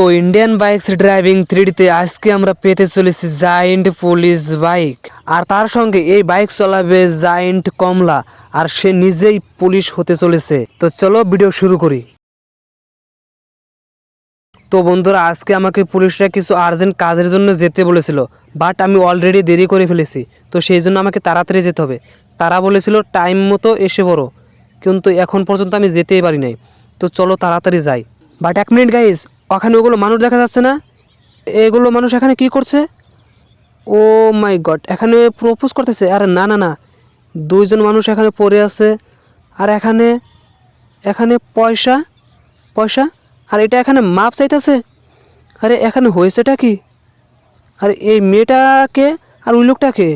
তো Indian bikes driving থ্রিডিতে আজকে আমরা পেতে চলেছি জায়েন্ট পুলিশ বাইক আর তার সঙ্গে এই বাইক চালাবে জায়েন্ট কমলা, আর সে নিজেই পুলিশ হতে চলেছে। তো চলো ভিডিও শুরু করি। তো বন্ধুরা, আজকে আমাকে পুলিশরা কিছু আর্জেন্ট কাজের জন্য যেতে বলেছিল বাট আমি অলরেডি দেরি করে ফেলেছি। তো সেই জন্য আমাকে তাড়াতাড়ি যেতে হবে। তারা বলেছিল টাইম মতো এসে পড়ো। কিন্তু এখন পর্যন্ত আমি যেতেই পারি নাই। তো চলো তাড়াতাড়ি যাই। বাট এক মিনিট গাইস ওখানে ওগুলো মানুষ দেখা যাচ্ছে না। এগুলো মানুষ এখানে কি করছে? ও মাই গড, এখানে প্রপোজ করতেছে। আরে না না না, দুইজন মানুষ এখানে পড়ে আছে। আর এখানে এখানে পয়সা পয়সা, আর এটা এখানে মাপ চাইতেছে। আরে এখানে হয়েছেটা কি? আর এই মেয়েটাকে আর ওই লোকটাকে।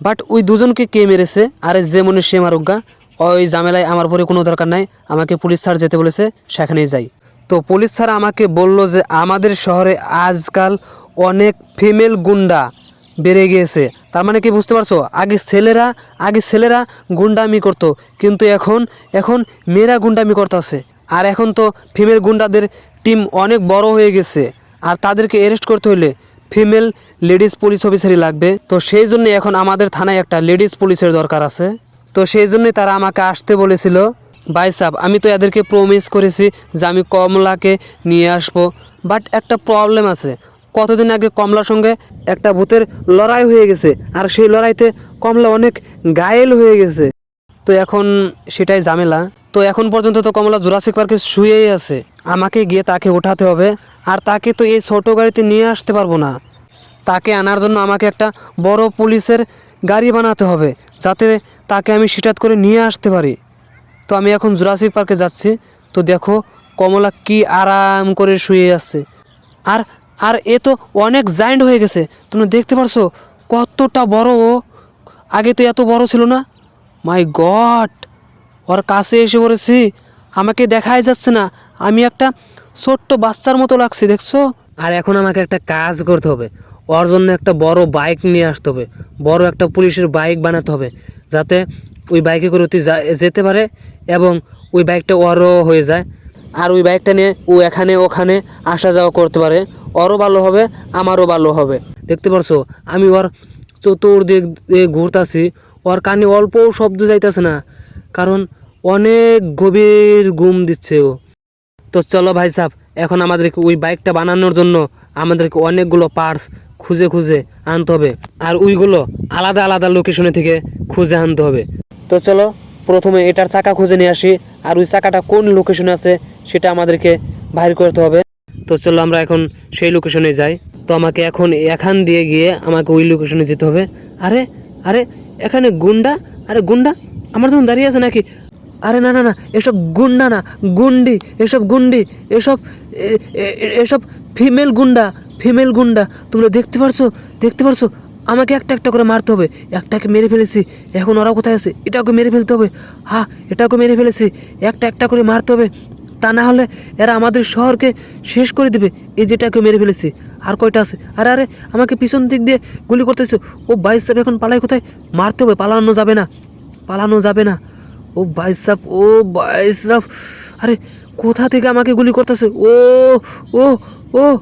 বাট ওই দুজনকে কে মেরেছে? আরে যে মনে সে মারুগা ওই ঝামেলায় আমার পরে কোনো দরকার নাই। আমাকে পুলিশ স্যার যেতে বলেছে, সেখানেই যাই। তো পুলিশ স্যার আমাকে বলল যে আমাদের শহরে আজকাল অনেক ফিমেল গুন্ডা বেড়ে গিয়েছে। তার মানে কি বুঝতে পারছ? আগে ছেলেরা আগে ছেলেরা গুন্ডামি করতো, কিন্তু এখন এখন মেয়েরা গুন্ডামি করতেছে। আর এখন তো ফিমেল গুন্ডাদের টিম অনেক বড় হয়ে গেছে। আর তাদেরকে অ্যারেস্ট করতে হলে ফিমেল লেডিস পুলিশ অফিসারই লাগবে। তো সেই জন্য এখন আমাদের থানায় একটা লেডিস পুলিশের দরকার আছে। তো সেই জন্যই তারা আমাকে আসতে বলেছিল। ভাই সাহেব আমি তো এদেরকে প্রমিস করেছি যে আমি কমলাকে নিয়ে আসব। বাট একটা প্রবলেম আছে। কতদিন আগে কমলার সঙ্গে একটা ভূতের লড়াই হয়ে গেছে, আর সেই লড়াইতে কমলা অনেক গায়েল হয়ে গেছে। তো এখন সেটাই ঝামেলা। তো এখন পর্যন্ত তো কমলা জুরাসিক পার্কে শুয়েই আছে। আমাকে গিয়ে তাকে ওঠাতে হবে, আর তাকে তো এই ছোটো গাড়িতে নিয়ে আসতে পারব না। তাকে আনার জন্য আমাকে একটা বড় পুলিশের গাড়ি বানাতে হবে, যাতে তাকে আমি সিটাত করে নিয়ে আসতে পারি। তো আমি এখন জুরাসিক পার্কে যাচ্ছি। তো দেখো, কমলা কি আরাম করে শুয়ে আছে। আর আর এ তো অনেক জায়েন্ট হয়ে গেছে। তোমরা দেখতে পারছ কতটা বড় ও। আগে তো এত বড় ছিল না। মাই গড ওর কাছে এসে পড়েছি। আমাকে দেখাই যাচ্ছে না। আমি একটা ছোট্ট বাচ্চার মতো লাগছে, দেখছ? আর এখন আমাকে একটা কাজ করতে হবে। ওর জন্য একটা বড় বাইক নিয়ে আসতে হবে। বড় একটা পুলিশের বাইক বানাতে হবে। যাতে ওই বাইকে করে যেতে পারে। এবং ওই বাইকটা ওরও হয়ে যায়। আর ওই বাইকটা নিয়ে ও এখানে ওখানে আসা যাওয়া করতে পারে। ওরও ভালো হবে, আমারও ভালো হবে। দেখতে পারছ? আমি ওর চতুর্দিক ঘুরতাছি। ওর কানে অল্পও শব্দ যাইতেছে না, কারণ অনেক গভীর ঘুম দিচ্ছে ও। তো চলো ভাই সাহেব এখন আমাদেরকে ওই বাইকটা বানানোর জন্য আমাদেরকে অনেকগুলো পার্টস খুঁজে খুঁজে আনতে হবে। আর ওইগুলো আলাদা আলাদা লোকেশনে থেকে খুঁজে আনতে হবে। তো চলো প্রথমে এটার চাকা খুঁজে নিয়ে আসি, আর ওই চাকাটা কোন লোকেশনে আছে সেটা আমাদেরকে বাইর করতে হবে। তো চলো আমরা এখন সেই লোকেশনে যাই। তো আমাকে এখন এখান দিয়ে গিয়ে আমাকে ওই লোকেশনে যেতে হবে। আরে আরে, এখানে গুন্ডা? আরে গুন্ডা, আমার যখন দাঁড়িয়ে আছে নাকি? আরে না না না, এসব গুন্ডা না, গুন্ডি, এসব গুন্ডি, এসব এসব ফিমেল গুন্ডা ফিমেল গুন্ডা, তোমরা দেখতে পারছ দেখতে পারছ? আমাকে একটা একটা করে মারতে হবে। একটাকে মেরে ফেলেছি। এখন ওরা কোথায় আছে? এটাকে মেরে ফেলতে হবে। হ্যাঁ এটাকে মেরে ফেলেছি। একটা একটা করে মারতে হবে। তা না হলে এরা আমাদের শহরকে শেষ করে দেবে। এই যেটাকে মেরে ফেলেছি। আর কয়টা আছে? আরে আরে, আমাকে পিছন দিক দিয়ে গুলি করতেছে। ও বাইশ সাহেব, এখন পালাই কোথায়? মারতে হবে, পালানো যাবে না। পালানো যাবে না। ও ভাই সাহ ও ভাই সাহ আরে, কোথা থেকে আমাকে গুলি করতেছে? ও ও ও।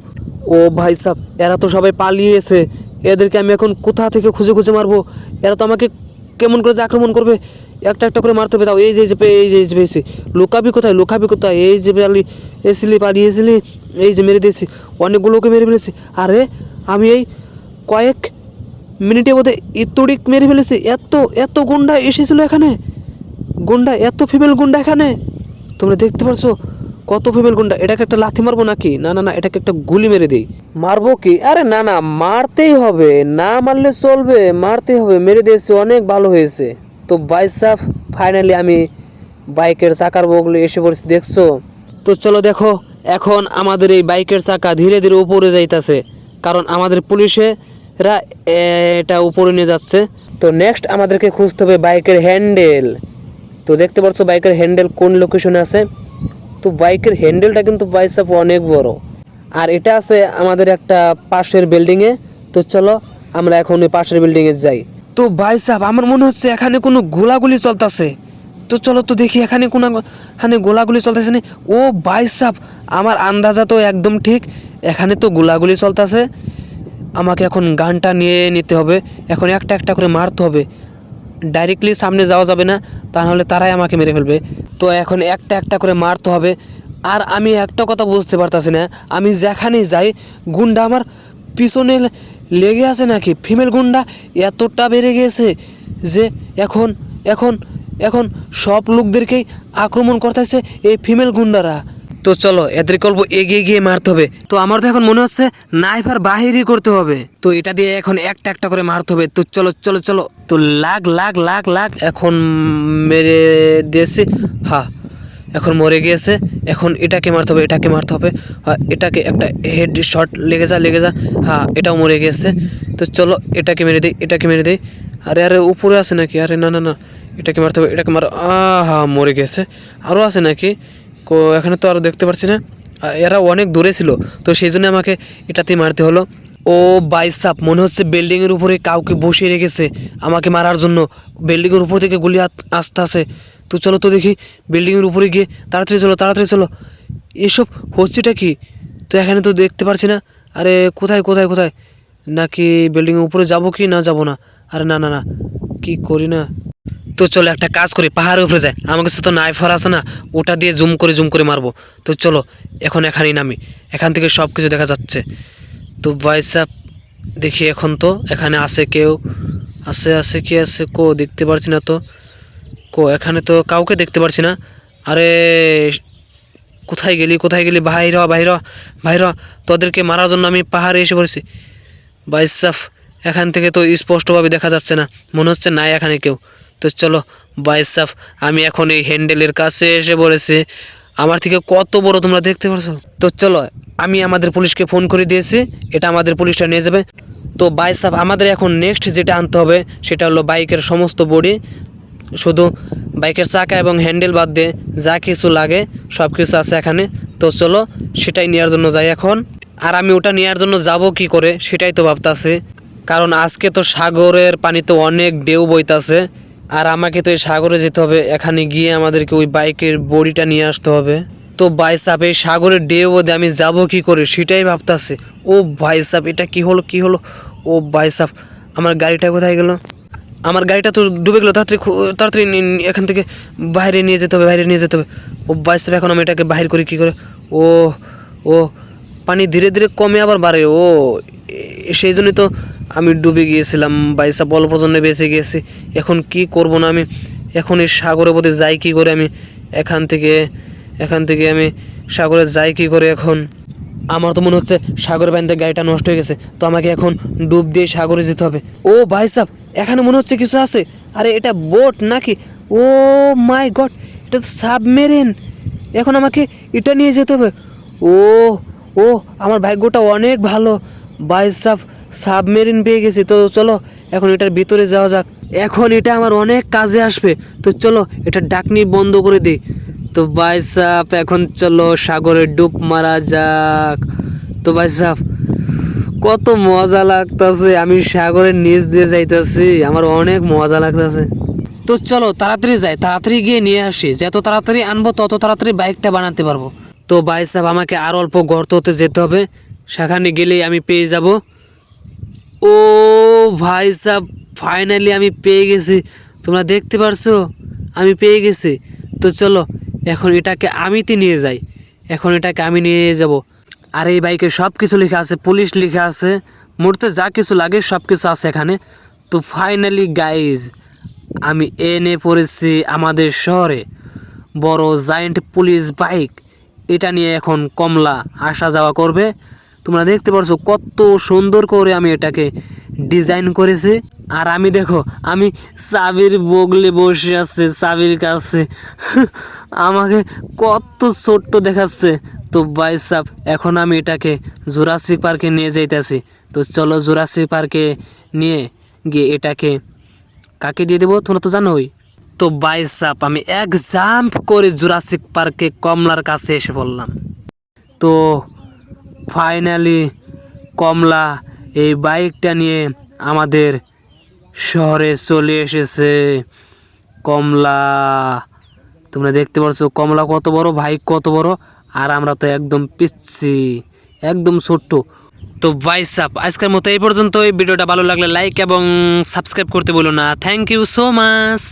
ও ভাই সাহ এরা তো সবাই পালিয়েছে এদেরকে আমি এখন কোথা থেকে খুঁজে খুঁজে মারবো? এরা তো আমাকে কেমন করে যে আক্রমণ করবে? একটা একটা করে মারতে হবে। তাও এই যে যে, এই যে যে পেয়েছি লুকাবি কোথায়? লুকাবি কোথায়? এই যে পালি এসিলি পালিয়েছিলি এই যে মেরে দিয়েছি। অনেকগুলোকে মেরে ফেলেছি। আরে, আমি এই কয়েক মিনিটে বোধহয় ইতড়িক মেরে ফেলেছি। এত এত গুন্ডা এসেছিল এখানে। গুন্ডা, এত ফিমেল গুন্ডা এখানে। তোমরা দেখতে পারছ? কত ফিমেল গুন্ডা এটাকে একটা লাথি মারবো নাকি? না না না এটাকে একটা গুলি মেরে দিই। মারবো কি? আরে না না মারতেই হবে। না মারলে চলবে মারতেই হবে। মেরে দিয়েছে অনেক ভালো হয়েছে। তো বাইসাফ ফাইনালি আমি বাইকের চাকার বগলে এসে পড়েছি দেখছ? তো চলো দেখো এখন আমাদের এই বাইকের চাকা ধীরে ধীরে উপরে যাইতেছে। কারণ আমাদের পুলিশেরা এটা উপরে নিয়ে যাচ্ছে। তো নেক্সট আমাদেরকে খুঁজতে হবে বাইকের হ্যান্ডেল তো দেখতে পাচ্ছ বাইকের হ্যান্ডেল কোন লোকেশনে আছে? তো বাইকের হ্যান্ডেলটা কিন্তু বাইসাপ অনেক বড়। আর এটা আছে আমাদের একটা পাশের বিল্ডিংয়ে তো চলো, আমরা এখন ওই পাশের বিল্ডিংয়ে যাই। তো সাহেব আমার মনে হচ্ছে এখানে কোনো গোলাগুলি চলতেছে। তো চলো তো দেখি এখানে কোন এখানে গোলাগুলি চলতেছে না। ও বাইশ সাপ আমার আন্দাজা তো একদম ঠিক, এখানে তো গোলাগুলি চলতেছে। আমাকে এখন গানটা নিয়ে নিতে হবে। এখন একটা একটা করে মারতে হবে। ডাইরেক্টলি সামনে যাওয়া যাবে না, তাহলে তারাই আমাকে মেরে ফেলবে। তো এখন একটা একটা করে মারতে হবে। আর আমি একটা কথা বুঝতে পারতাছি না, আমি যেখানেই যাই, গুন্ডা আমার পিছনে লেগে আছে নাকি? ফিমেল গুন্ডা এতটা বেড়ে গিয়েছে যে এখন এখন এখন সব লোকদেরকেই আক্রমণ করতেছে এই ফিমেল গুন্ডারা। তো চলো এদের গল্প এগিয়ে গিয়ে মারতে হবে। তো আমার তো এখন মনে হচ্ছে নাইফ আর বাহিরই করতে হবে। তো এটা দিয়ে এখন একটা একটা করে মারতে হবে। তো চলো চলো চলো। তো লাখ লাখ লাখ লাখ এখন মেরে দিয়েছি। হ্যাঁ এখন মরে গিয়েছে। এখন এটাকে মারতে হবে এটাকে মারতে হবে। হ্যাঁ, এটাকে একটা হেড শট লেগে যা লেগে যা। হ্যাঁ এটাও মরে গিয়েছে। তো চলো এটাকে মেরে দিই এটাকে মেরে দিই। আরে আরে উপরে আছে নাকি? আরে না না না। এটাকে মারতে হবে এটাকে মার হা মরে গেছে আরও আছে নাকি? এখানে তো আরও দেখতে পাচ্ছি না। এরা অনেক দূরে ছিল, তো সেই জন্য আমাকে এটাতেই মারতে হলো। ও বাইসাপ, মনে হচ্ছে বিল্ডিংয়ের উপরে কাউকে বসিয়ে রেখেছে, আমাকে মারার জন্য। বিল্ডিংয়ের উপর থেকে গুলি আসতে আসে। তো চলো তো দেখি, বিল্ডিংয়ের উপরে গিয়ে তাড়াতাড়ি চলো তাড়াতাড়ি চলো। এসব হচ্ছেটা কি? তো এখানে তো দেখতে পারছি না। আরে কোথায় কোথায় কোথায়? নাকি বিল্ডিংয়ের উপরে যাব কি, না যাব না? আরে না না না, কি করি না? তো চলো একটা কাজ করি পাহাড়ের উপরে যায় আমার কাছে তো নাইফ আর আছে না ওটা দিয়ে জুম করে জুম করে মারবো। তো চলো এখন এখানেই নামি। এখান থেকে সব কিছু দেখা যাচ্ছে। তো ভাইসাপ দেখি এখন তো এখানে আছে কেউ? আছে আছে কি আছে কো? দেখতে পারছি না তো। কো এখানে তো কাউকে দেখতে পারছি না। আরে কোথায় গেলি কোথায় গেলি? হ, বাইর হ। তোদেরকে মারার জন্য আমি পাহাড়ে এসে পড়েছি। বাইসাফ এখান থেকে তো স্পষ্টভাবে দেখা যাচ্ছে না। মনে হচ্ছে নাই এখানে কেউ। তো চলো বাইসাফ আমি এখন এই হ্যান্ডেলের কাছে এসে পড়েছি আমার থেকে কত বড় তোমরা দেখতে পারছ? তো চলো, আমি আমাদের পুলিশকে ফোন করে দিয়েছি, এটা আমাদের পুলিশটা নিয়ে যাবে। তো বাইসাফ আমাদের এখন নেক্সট যেটা আনতে হবে, সেটা হলো বাইকের সমস্ত বডি শুধু বাইকের চাকা এবং হ্যান্ডেল বাদ দিয়ে যা কিছু লাগে সব কিছু আছে এখানে। তো চলো, সেটাই নেওয়ার জন্য যাই এখন। আর আমি ওটা নেওয়ার জন্য যাব কি করে, সেটাই তো ভাবতাছি। কারণ আজকে তো সাগরের পানিতে অনেক ঢেউ বইতাছে। আর আমাকে তো এই সাগরে যেতে হবে। এখানে গিয়ে আমাদেরকে ওই বাইকের বডিটা নিয়ে আসতে হবে। তো বাইসাপ এই সাগরের ঢেউ বোধে আমি যাব কি করে সেটাই ভাবতাছি। ও ভাইসাপ এটা কি হলো কি হলো? ও ভাইসাপ আমার গাড়িটা কোথায় গেল? আমার গাড়িটা তো ডুবে গেলো, তাড়াতাড়ি তাড়াতাড়ি এখান থেকে বাইরে নিয়ে যেতে হবে, বাইরে নিয়ে যেতে হবে। ও বাইসে এখন আমি এটাকে বাহির করি কী করে? ও ও, পানি ধীরে ধীরে কমে আবার বাড়ে। ও সেই জন্যই তো আমি ডুবে গিয়েছিলাম, বাইসা অল্প জন্য বেঁচে গিয়েছি এখন কি করব না আমি? এখন এই সাগরে বোধে যাই কী করে আমি? এখান থেকে এখান থেকে আমি সাগরে যাই কী করে এখন? আমার তো মনে হচ্ছে সাগর বান্ধে গাড়িটা নষ্ট হয়ে গেছে, তো আমাকে এখন ডুব দিয়ে সাগরে যেতে হবে। ও ভাই সাহ এখানে মনে হচ্ছে কিছু আছে। আরে এটা বোট নাকি? ও মাই গড, এটা তো সাবমেরিন। এখন আমাকে এটা নিয়ে যেতে হবে। ও ও, আমার ভাগ্যটা অনেক ভালো। বাই সাব সাবমেরিন পেয়ে গেছি, তো চলো এখন এটার ভিতরে যাওয়া যাক। এখন এটা আমার অনেক কাজে আসবে, তো চলো এটা ডাকনি বন্ধ করে দিই। তো ভাই সাহ এখন চলো সাগরে ডুব মারা যাক। তো ভাই সাহ কত মজা লাগতাছে, আমি সাগরের নিচ দিয়ে যাইতেছি, আমার অনেক মজা লাগতেছে। তো চলো তাড়াতাড়ি যাই, তাড়াতাড়ি গিয়ে নিয়ে আসি, যত তাড়াতাড়ি আনব তত তাড়াতাড়ি বাইকটা বানাতে পারব। তো ভাই সাহেব আমাকে আর অল্প গর্ত হতে যেতে হবে, সেখানে গেলেই আমি পেয়ে যাব। ও ভাই সাহেব ফাইনালি আমি পেয়ে গেছি। তোমরা দেখতে পারছ? আমি পেয়ে গেছি। তো চলো, এখন এটাকে আমিতে নিয়ে যাই। এখন এটাকে আমি নিয়ে যাব। আর এই বাইকে সব কিছু লেখা আছে, পুলিশ লেখা আছে। মুহূর্তে যা কিছু লাগে সব কিছু আছে এখানে। তো ফাইনালি গাইজ আমি এনে পড়েছি আমাদের শহরে। বড় জায়েন্ট পুলিশ বাইক। এটা নিয়ে এখন কমলা আসা যাওয়া করবে। তোমরা দেখতে পারছ কত সুন্দর করে আমি এটাকে ডিজাইন করেছি। আর আমি দেখো, আমি চাবির বগলে বসে আছে, চাবির কাছে। আমাকে কত ছোট্ট দেখাচ্ছে। তো বাই সাপ এখন আমি এটাকে জোরাসি পার্কে নিয়ে যাইতেছি। তো চলো জোরাসি পার্কে নিয়ে গিয়ে এটাকে কাকে দিয়ে দেবো, তোমরা তো জানোই। তো বাইসাপ আমি এক জাম্প করে জুরাসিক পার্কে কমলার কাছে এসে পড়লাম। তো ফাইনালি কমলা এই বাইকটা নিয়ে আমাদের শহরে চলে এসেছে। কমলা, তোমরা দেখতে পারছ, কমলা কত বড় ভাই কত বড়, আর আমরা তো একদম পিচ্ছি, একদম ছোট্ট। তো ভাইসাপ আজকের মতো এই পর্যন্ত এই ভিডিওটা ভালো লাগলে লাইক এবং সাবস্ক্রাইব করতে বলো না। Thank you so much